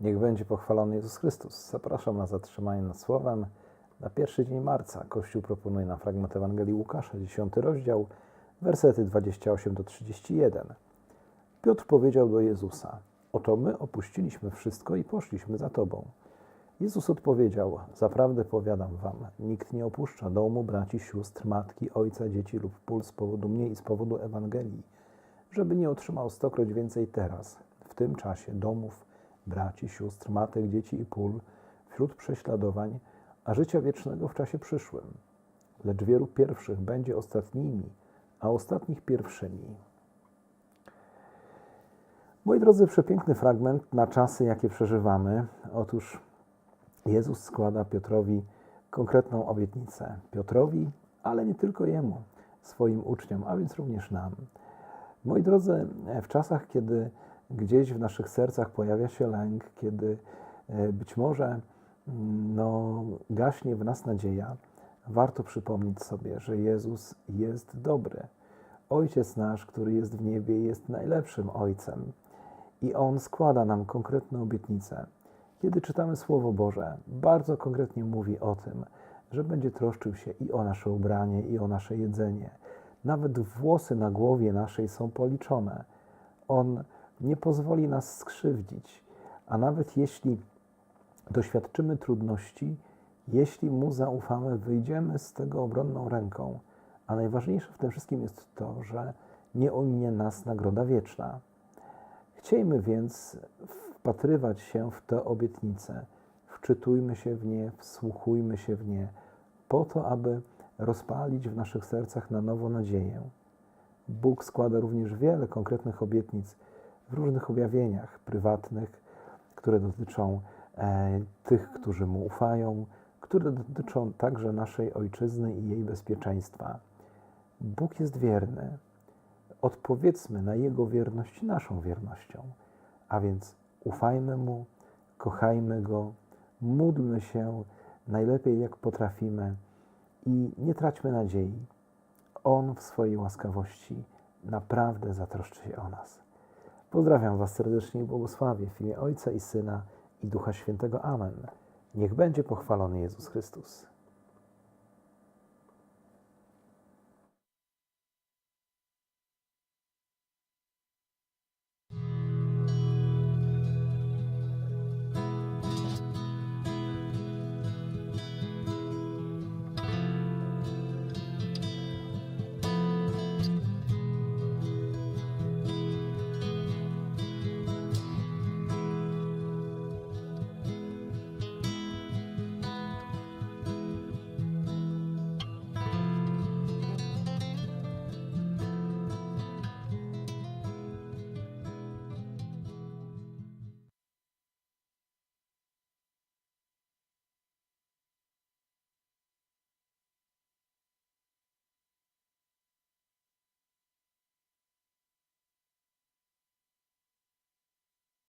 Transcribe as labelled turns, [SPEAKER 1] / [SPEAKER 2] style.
[SPEAKER 1] Niech będzie pochwalony Jezus Chrystus. Zapraszam na zatrzymanie nad Słowem. Na pierwszy dzień marca Kościół proponuje nam fragment Ewangelii Łukasza, 10 rozdział, wersety 28 do 31. Piotr powiedział do Jezusa: Oto my opuściliśmy wszystko i poszliśmy za Tobą. Jezus odpowiedział: Zaprawdę powiadam Wam, nikt nie opuszcza domu, braci, sióstr, matki, ojca, dzieci lub pól z powodu mnie i z powodu Ewangelii, żeby nie otrzymał stokroć więcej teraz, w tym czasie domów, braci, sióstr, matek, dzieci i pól, wśród prześladowań, a życia wiecznego w czasie przyszłym. Lecz wielu pierwszych będzie ostatnimi, a ostatnich pierwszymi. Moi drodzy, przepiękny fragment na czasy, jakie przeżywamy. Otóż Jezus składa Piotrowi konkretną obietnicę. Piotrowi, ale nie tylko jemu, swoim uczniom, a więc również nam. Moi drodzy, w czasach, kiedy gdzieś w naszych sercach pojawia się lęk, kiedy e, być może mm, no, gaśnie w nas nadzieja, warto przypomnieć sobie, że Jezus jest dobry. Ojciec nasz, który jest w niebie, jest najlepszym Ojcem i On składa nam konkretne obietnice. Kiedy czytamy Słowo Boże, bardzo konkretnie mówi o tym, że będzie troszczył się i o nasze ubranie, i o nasze jedzenie. Nawet włosy na głowie naszej są policzone. On nie pozwoli nas skrzywdzić, a nawet jeśli doświadczymy trudności, jeśli Mu zaufamy, wyjdziemy z tego obronną ręką. A najważniejsze w tym wszystkim jest to, że nie ominie nas nagroda wieczna. Chciejmy więc wpatrywać się w te obietnice, wczytujmy się w nie, wsłuchujmy się w nie, po to, aby rozpalić w naszych sercach na nowo nadzieję. Bóg składa również wiele konkretnych obietnic w różnych objawieniach prywatnych, które dotyczą e, tych, którzy Mu ufają, które dotyczą także naszej ojczyzny i jej bezpieczeństwa. Bóg jest wierny. Odpowiedzmy na Jego wierność naszą wiernością. A więc ufajmy Mu, kochajmy Go, módlmy się najlepiej jak potrafimy i nie traćmy nadziei. On w swojej łaskawości naprawdę zatroszczy się o nas. Pozdrawiam Was serdecznie i błogosławię w imię Ojca i Syna i Ducha Świętego. Amen. Niech będzie pochwalony Jezus Chrystus.